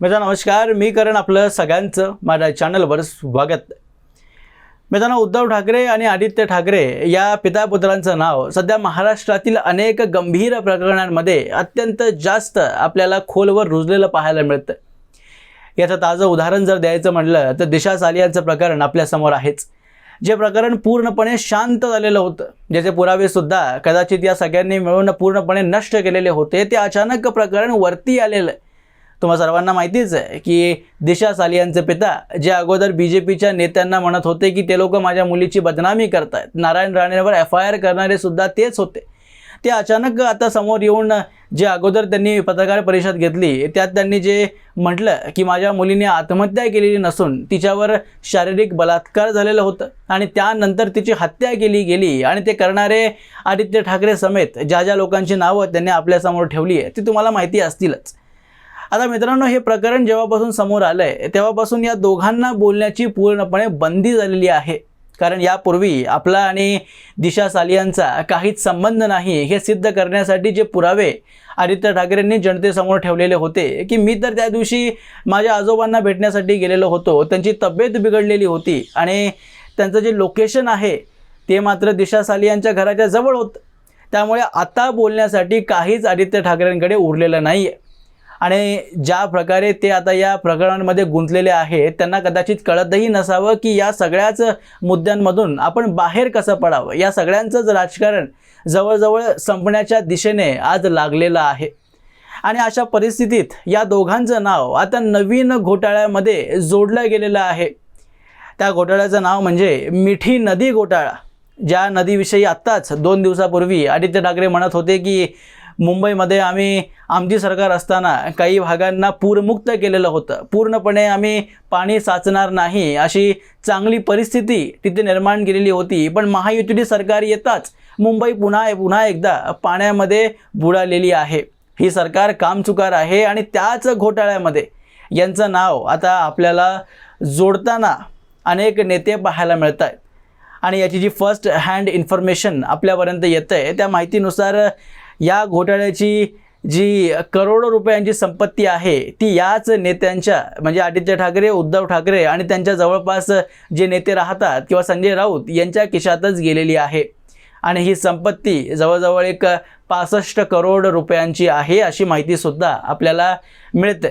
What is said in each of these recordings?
मित्रांनो नमस्कार. मी करण आपलं सगळ्यांचं. माझ्या चॅनलवर स्वागत. मित्रांनो उद्धव ठाकरे आणि आदित्य ठाकरे या पितापुत्रांचं नाव सध्या महाराष्ट्रातील अनेक गंभीर प्रकरणांमध्ये अत्यंत जास्त आपल्याला खोलवर रुजलेलं पाहायला मिळतं. याचं ताजं उदाहरण जर द्यायचं म्हटलं तर दिशा सालियांचं प्रकरण आपल्यासमोर आहेच. जे प्रकरण पूर्णपणे शांत झालेलं होतं ज्याचे पुरावेसुद्धा कदाचित या सगळ्यांनी मिळून पूर्णपणे नष्ट केलेले होते ते अचानक प्रकरण वरती आलेलं आहे. तुम्हा सर्वांना माहितीच आहे की दिशा सालियांचे पिता जे अगोदर बी जे पीच्या नेत्यांना म्हणत होते की ते लोक माझ्या मुलीची बदनामी करतायत नारायण राणेवर एफ आय आर करणारे सुद्धा तेच होते. ते अचानक आता समोर येऊन जे अगोदर त्यांनी पत्रकार परिषद घेतली त्यात त्यांनी जे म्हटलं की माझ्या मुलीने आत्महत्या केलेली नसून तिच्यावर शारीरिक बलात्कार झालेलं होतं आणि त्यानंतर तिची हत्या केली गेली आणि ते करणारे आदित्य ठाकरे समेत ज्या ज्या लोकांची नावं त्यांनी आपल्यासमोर ठेवली आहे ती तुम्हाला माहिती असतीलच. आता मित्रांनो हे प्रकरण जेव्हापासून समोर आलं आहे तेव्हापासून या दोघांना बोलण्याची पूर्णपणे बंदी झालेली आहे. कारण यापूर्वी आपला आणि दिशा सालियांचा काहीच संबंध नाही हे सिद्ध करण्यासाठी जे पुरावे आदित्य ठाकरेंनी जनतेसमोर ठेवलेले होते की मी तर त्या दिवशी माझ्या आजोबांना भेटण्यासाठी गेलेलो होतो त्यांची तब्येत बिघडलेली होती आणि त्यांचं जे लोकेशन आहे ते मात्र दिशा सालियांच्या घराच्या जवळ होतं. त्यामुळे आता बोलण्यासाठी काहीच आदित्य ठाकरेंकडे उरलेलं नाही आहे आणि ज्या प्रकारे ते आता या प्रकरणांमध्ये गुंतलेले आहेत त्यांना कदाचित कळतही नसावं की या सगळ्याच मुद्द्यांमधून आपण बाहेर कसं पडावं? या सगळ्यांचंच राजकारण जवळजवळ संपण्याच्या दिशेने आज लागलेलं आहे. आणि अशा परिस्थितीत या दोघांचं नाव आता नवीन घोटाळ्यामध्ये जोडलं गेलेलं आहे. त्या घोटाळ्याचं नाव म्हणजे मिठी नदी घोटाळा ज्या नदीविषयी आत्ताच दोन दिवसापूर्वी आदित्य ठाकरे म्हणत होते की मुंबईमध्ये आम्ही आमची सरकार असताना काही भागांना पूरमुक्त केलेलं होतं. पूर्णपणे आम्ही पाणी साचणार नाही अशी चांगली परिस्थिती तिथे निर्माण केलेली होती. पण महायुतीची सरकार येताच मुंबई पुन्हा पुन्हा एकदा पाण्यामध्ये बुडालेली आहे. ही सरकार कामचुकार आहे आणि त्याच घोटाळ्यामध्ये यांचं नाव आता आपल्याला जोडताना अनेक नेते पाहायला मिळत आहेत आणि याची जी फर्स्ट हँड इन्फॉर्मेशन आपल्यापर्यंत येतं आहे त्या माहितीनुसार या घोटाळ्याची जी करोडो रुपयांची संपत्ती आहे ती याच नेत्यांच्या म्हणजे आदित्य ठाकरे उद्धव ठाकरे आणि त्यांच्या जवळपास जे नेते राहतात किंवा संजय राऊत यांच्या खिशातच गेलेली आहे. आणि ही संपत्ती जवळजवळ एक पासष्ट करोड रुपयांची आहे अशी माहितीसुद्धा आपल्याला मिळते.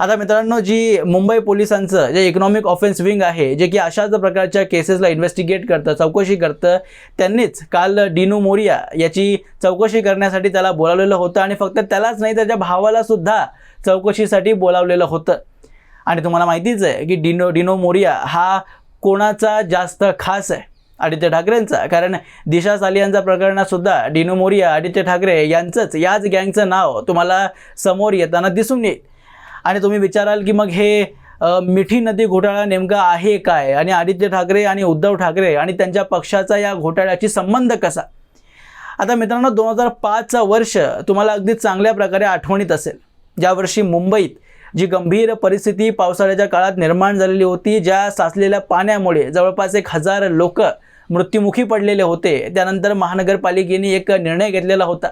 आता मित्रांनो जी मुंबई पोलिसांचं जे इकॉनॉमिक ऑफेन्स विंग आहे जे की अशाच प्रकारच्या केसेसला इन्व्हेस्टिगेट करतं चौकशी करतं त्यांनीच काल डिनू मोरिया याची चौकशी करण्यासाठी त्याला बोलावलेलं होतं आणि फक्त त्यालाच नाही त्याच्या भावाला सुद्धा चौकशीसाठी बोलावलेलं होतं. आणि तुम्हाला माहितीच आहे की डिनो डिनो मोरिया हा कोणाचा जास्त खास आहे? आदित्य ठाकरेंचा. कारण दिशा सालियांचा प्रकरणातसुद्धा डिनो मोरिया आदित्य ठाकरे यांचंच याच गँगचं नाव तुम्हाला समोर येताना दिसून येईल. आणि तुम्ही विचाराल की मग हे मिठी नदी घोटाळा नेमका आहे काय? आणि आदित्य ठाकरे आणि उद्धव ठाकरे आणि त्यांच्या पक्षाचा या घोटाळ्याची संबंध कसा? आता मित्रांनो दोन हजार पाचचा वर्ष तुम्हाला अगदी चांगल्या प्रकारे आठवणीत असेल. ज्या वर्षी मुंबईत जी गंभीर परिस्थिती पावसाळ्याच्या काळात निर्माण झालेली होती ज्या साचलेल्या पाण्यामुळे जवळपास एक हजार लोक मृत्युमुखी पडलेले होते त्यानंतर महानगरपालिकेने एक निर्णय घेतलेला होता.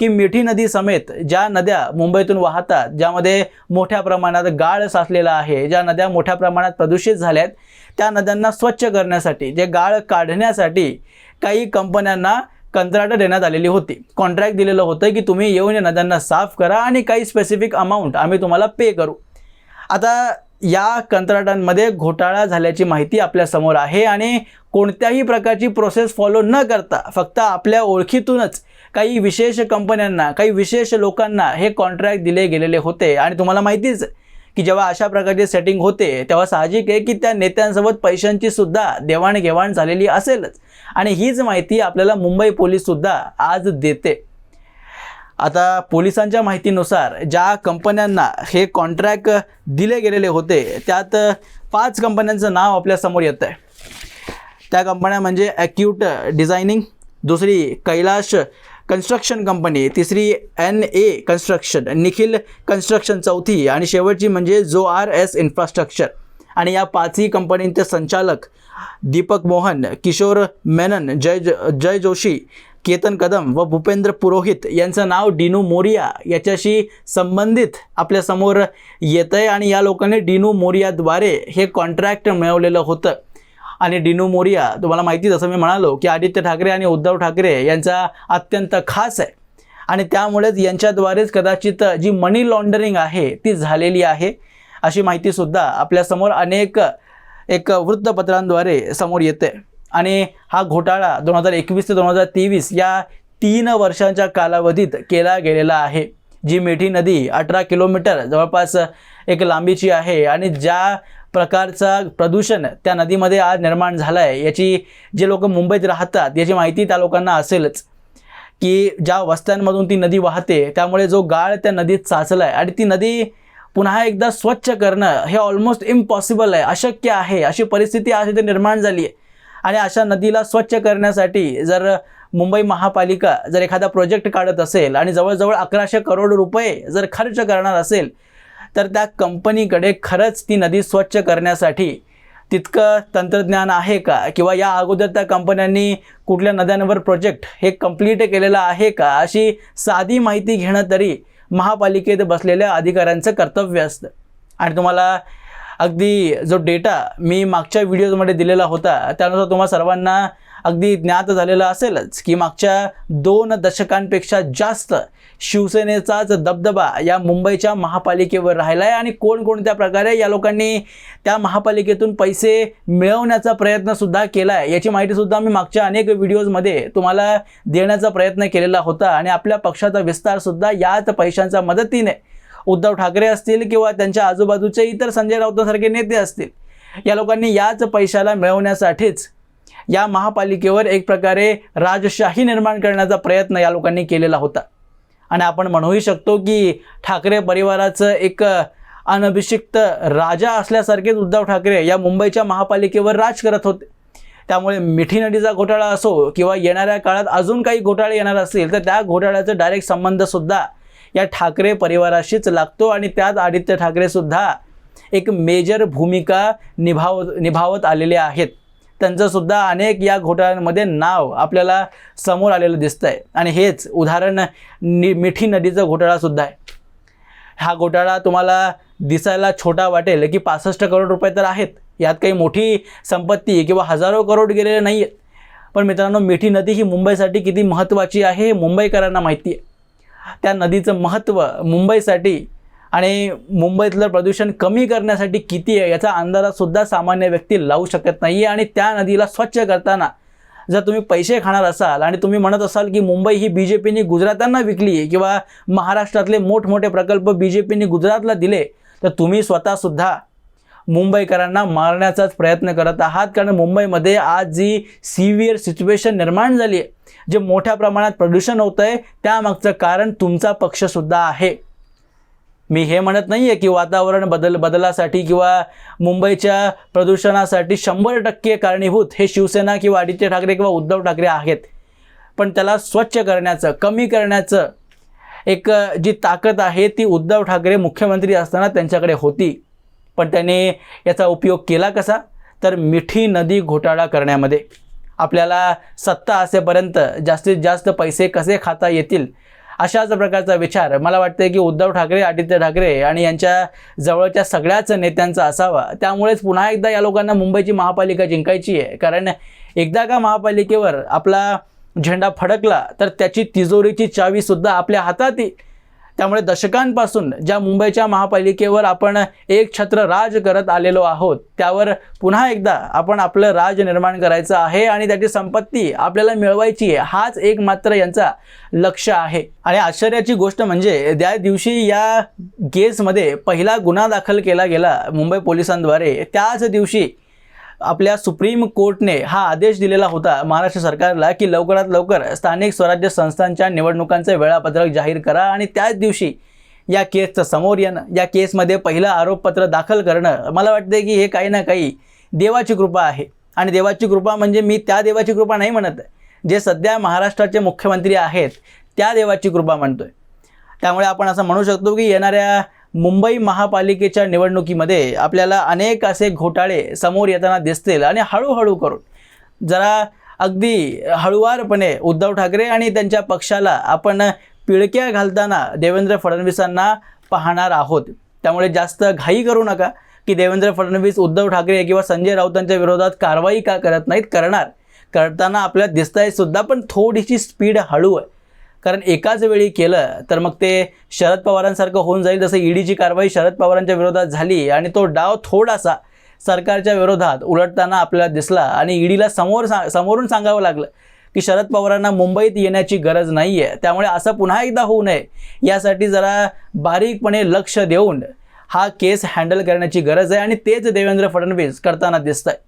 की मिठी नदी समेत ज्या नद्या मुंबईतून वाहतात ज्यामध्ये मोठ्या प्रमाणात गाळ साचलेला आहे ज्या नद्या मोठ्या प्रमाणात प्रदूषित झाल्या आहेत त्या नद्यांना स्वच्छ करण्यासाठी जे गाळ काढण्यासाठी काही कंपन्यांना कंत्राटं देण्यात आलेली होती. कॉन्ट्रॅक्ट दिलेलं होतं की तुम्ही येऊन या नद्यांना साफ करा आणि काही स्पेसिफिक अमाऊंट आम्ही तुम्हाला पे करू. आता या कंत्राटांमध्ये घोटाळा झाल्याची माहिती आपल्यासमोर आहे आणि कोणत्याही प्रकारची प्रोसेस फॉलो न करता फक्त आपल्या ओळखीतूनच काही विशेष कंपन्यांना काही विशेष लोकांना हे कॉन्ट्रॅक्ट दिले गेलेले होते. आणि तुम्हाला माहितीच की जेव्हा अशा प्रकारचे सेटिंग होते तेव्हा साहजिक आहे की त्या नेत्यांसोबत पैशांची सुद्धा देवाणघेवाण झालेली असेलच. आणि हीच माहिती आपल्याला मुंबई पोलीससुद्धा आज देते. आता पोलिसांच्या माहितीनुसार ज्या कंपन्यांना हे कॉन्ट्रॅक्ट दिले गेलेले होते त्यात पाच कंपन्यांचं नाव आपल्यासमोर येतं आहे. त्या कंपन्या म्हणजे ॲक्यूट डिझायनिंग दुसरी कैलाश कन्स्ट्रक्शन कंपनी तिसरी N A construction Nikhil construction चौथी आणि शेवटची म्हणजे जो आर एस इन्फ्रास्ट्रक्चर आणि या पाचही कंपनींचे संचालक दीपक मोहन किशोर मेनन जय ज जय जोशी केतन कदम व भूपेंद्र पुरोहित यांचं नाव डिनू मोरिया याच्याशी संबंधित आपल्यासमोर येतं आहे आणि या लोकांनी डिनू मोरियाद्वारे हे कॉन्ट्रॅक्ट मिळवलेलं होतं. आणि डिनू मोरिया तुम्हाला माहिती जसं मी म्हणालो की आदित्य ठाकरे आणि उद्धव ठाकरे यांचा अत्यंत खास आहे. आणि त्यामुळेच यांच्याद्वारेच कदाचित जी मनी लॉन्डरिंग आहे ती झालेली आहे. अशी माहितीसुद्धा आपल्यासमोर अनेक एक वृत्तपत्रांद्वारे समोर येते. आणि हा घोटाळा दोन हजार एकवीस ते दोन हजार तेवीस या तीन वर्षांच्या कालावधीत केला गेलेला आहे. जी मिठी नदी अठरा किलोमीटर जवळपास एक लांबीची आहे आणि ज्या प्रकारचा प्रदूषण त्या नदीमध्ये आज निर्माण झालं आहे याची जे लोक मुंबईत राहतात याची माहिती त्या लोकांना असेलच की ज्या वस्त्यांमधून ती नदी वाहते त्यामुळे जो गाळ त्या नदीत साचला आहे आणि ती नदी पुन्हा एकदा स्वच्छ करणं हे ऑलमोस्ट इम्पॉसिबल आहे अशक्य आहे. अशी परिस्थिती आज इथे निर्माण झाली आहे. आणि अशा नदीला स्वच्छ करण्यासाठी जर मुंबई महापालिका जर एखादा प्रोजेक्ट काढत असेल आणि जवळजवळ अकराशे करोड रुपये जर खर्च करणार असेल तर त्या कंपनीकडे खरंच ती नदी स्वच्छ करण्यासाठी तितकं तंत्रज्ञान आहे का? किंवा या अगोदर त्या कंपन्यांनी कुठल्या नद्यांवर प्रोजेक्ट हे कंप्लीट केलेलं आहे का? अशी साधी माहिती घेणं तरी महापालिकेत बसलेल्या अधिकाऱ्यांचं कर्तव्य असतं. आणि तुम्हाला अगदी जो डेटा मी मागच्या व्हिडिओमध्ये दिलेला होता त्यानुसार तुम्हाला सर्वांना अगदी ज्ञात झालेलं असेलच की मागच्या दोन दशकांपेक्षा जास्त शिवसेनेचाच दबदबा या मुंबईच्या महापालिकेवर राहिला आहे आणि कोणकोणत्या प्रकारे या लोकांनी त्या महापालिकेतून पैसे मिळवण्याचा प्रयत्नसुद्धा केला आहे याची माहितीसुद्धा मी मागच्या अनेक व्हिडिओजमध्ये तुम्हाला देण्याचा प्रयत्न केलेला होता आणि आपल्या पक्षाचा विस्तारसुद्धा याच पैशांच्या मदतीने उद्धव ठाकरे असतील किंवा त्यांच्या आजूबाजूचे इतर संजय राऊतांसारखे नेते असतील या लोकांनी याच पैशाला मिळवण्यासाठीच या महापालिकेवर एक प्रकारे राजशाही निर्माण करण्याचा प्रयत्न या लोकांनी केलेला होता. आणि आपण म्हणूही शकतो की ठाकरे परिवाराचं एक अनभिषिक्त राजा असल्यासारखेच उद्धव ठाकरे या मुंबईच्या महापालिकेवर राज करत होते. त्यामुळे मिठी नदीचा घोटाळा असो किंवा येणाऱ्या काळात अजून काही घोटाळे येणार असतील तर त्या घोटाळ्याचा डायरेक्ट संबंधसुद्धा या ठाकरे परिवाराशीच लागतो आणि त्यात आदित्य ठाकरेसुद्धा एक मेजर भूमिका निभाव निभावत आलेले आहेत. त्यांचंसुद्धा अनेक या घोटाळ्यांमध्ये नाव आपल्याला समोर आलेलं दिसतं आहे आणि हेच उदाहरण नि मिठी नदीचा घोटाळासुद्धा आहे. हा घोटाळा तुम्हाला दिसायला छोटा वाटेल की पासष्ट करोड रुपये तर आहेत. यात काही मोठी संपत्ती किंवा हजारो करोड गेलेले नाही आहेत पण मित्रांनो मिठी नदी ही मुंबईसाठी किती महत्त्वाची आहे हे मुंबईकरांना माहिती आहे त्या नदीचं महत्त्व मुंबईसाठी आणि मुंबईतलं प्रदूषण कमी करण्यासाठी किती आहे याचा अंदाजासुद्धा सामान्य व्यक्ती लावू शकत नाही आहे आणि त्या नदीला स्वच्छ करताना जर तुम्ही पैसे खाणार असाल आणि तुम्ही म्हणत असाल की मुंबई ही बी जे पीने गुजरातांना विकली आहे किंवा महाराष्ट्रातले मोठमोठे प्रकल्प बी जे पीने गुजरातला दिले तर तुम्ही स्वतःसुद्धा मुंबईकरांना मारण्याचाच प्रयत्न करत आहात. कारण मुंबईमध्ये आज जी सिव्हिअर सिच्युएशन निर्माण झाली आहे जे मोठ्या प्रमाणात प्रदूषण होतं आहे त्यामागचं कारण तुमचा पक्षसुद्धा आहे. मी हे म्हणत नाही आहे की वातावरण बदल बदलासाठी किंवा मुंबईच्या प्रदूषणासाठी शंभर टक्के कारणीभूत हे शिवसेना किंवा आदित्य ठाकरे किंवा उद्धव ठाकरे आहेत. पण त्याला स्वच्छ करण्याचं कमी करण्याचं एक जी ताकद आहे ती उद्धव ठाकरे मुख्यमंत्री असताना त्यांच्याकडे होती. पण त्याने याचा उपयोग केला कसा? तर मिठी नदी घोटाळा करण्यामध्ये. आपल्याला सत्ता असेपर्यंत जास्तीत जास्त पैसे कसे खाता येतील? अशाच प्रकारचा विचार मला वाटतं की उद्धव ठाकरे आदित्य ठाकरे आणि यांच्या जवळच्या सगळ्याच नेत्यांचा असावा. त्यामुळेच पुन्हा एकदा या लोकांना मुंबईची महापालिका जिंकायची आहे. कारण एकदा का महापालिकेवर आपला झेंडा फडकला तर त्याची तिजोरीची चावीसुद्धा आपल्या हातात येईल त्यामुळे दशकांपासून ज्या मुंबईच्या महापालिकेवर आपण एक छत्र राज करत आलेलो आहोत त्यावर पुन्हा एकदा आपण आपलं राज निर्माण करायचं आहे आणि त्याची संपत्ती आपल्याला मिळवायची आहे हाच एक मात्र यांचा लक्ष आहे. आणि आश्चर्याची गोष्ट म्हणजे त्या दिवशी या केसमध्ये पहिला गुन्हा दाखल केला गेला मुंबई पोलिसांद्वारे त्याच दिवशी आपल्या सुप्रीम कोर्टने हा आदेश दिलेला होता महाराष्ट्र सरकारला की लवकरात लवकर स्थानिक स्वराज्य संस्थांच्या निवडणुकांचे वेळापत्रक जाहीर करा आणि त्याच दिवशी या केसचं समोर येणं या केसमध्ये पहिलं आरोपपत्र दाखल करणं मला वाटतं की हे काही ना काही देवाची कृपा आहे. आणि देवाची कृपा म्हणजे मी त्या देवाची कृपा नाही म्हणत जे सध्या महाराष्ट्राचे मुख्यमंत्री आहेत त्या देवाची कृपा म्हणतोय. त्यामुळे आपण असं म्हणू शकतो की येणाऱ्या मुंबई महापालिकेच्या निवडणुकीमध्ये आपल्याला अनेक असे घोटाळे समोर येताना दिसतील आणि हळूहळू करून. जरा अगदी हळुवारपणे उद्धव ठाकरे आणि त्यांच्या पक्षाला आपण पिळक्या घालताना देवेंद्र फडणवीसांना पाहणार आहोत. त्यामुळे जास्त घाई करू नका की देवेंद्र फडणवीस उद्धव ठाकरे किंवा संजय राऊतांच्या विरोधात कारवाई का करत नाहीत? करणार. करताना आपल्याला दिसत आहे सुद्धा पण थोडीशी स्पीड हळू आहे. कारण एकाच वेळी केलं तर मग ते शरद पवारांसारखं होऊन जाईल जसं ईडीची कारवाई शरद पवारांच्या विरोधात झाली आणि तो डाव थोडासा सरकारच्या विरोधात उलटताना आपल्याला दिसला आणि ईडीला समोर सा समोरून सांगावं लागलं की शरद पवारांना मुंबईत येण्याची गरज नाही आहे त्यामुळे असं पुन्हा एकदा होऊ नये. यासाठी जरा बारीकपणे लक्ष देऊन हा केस हँडल करण्याची गरज आहे आणि तेच देवेंद्र फडणवीस करताना दिसत आहे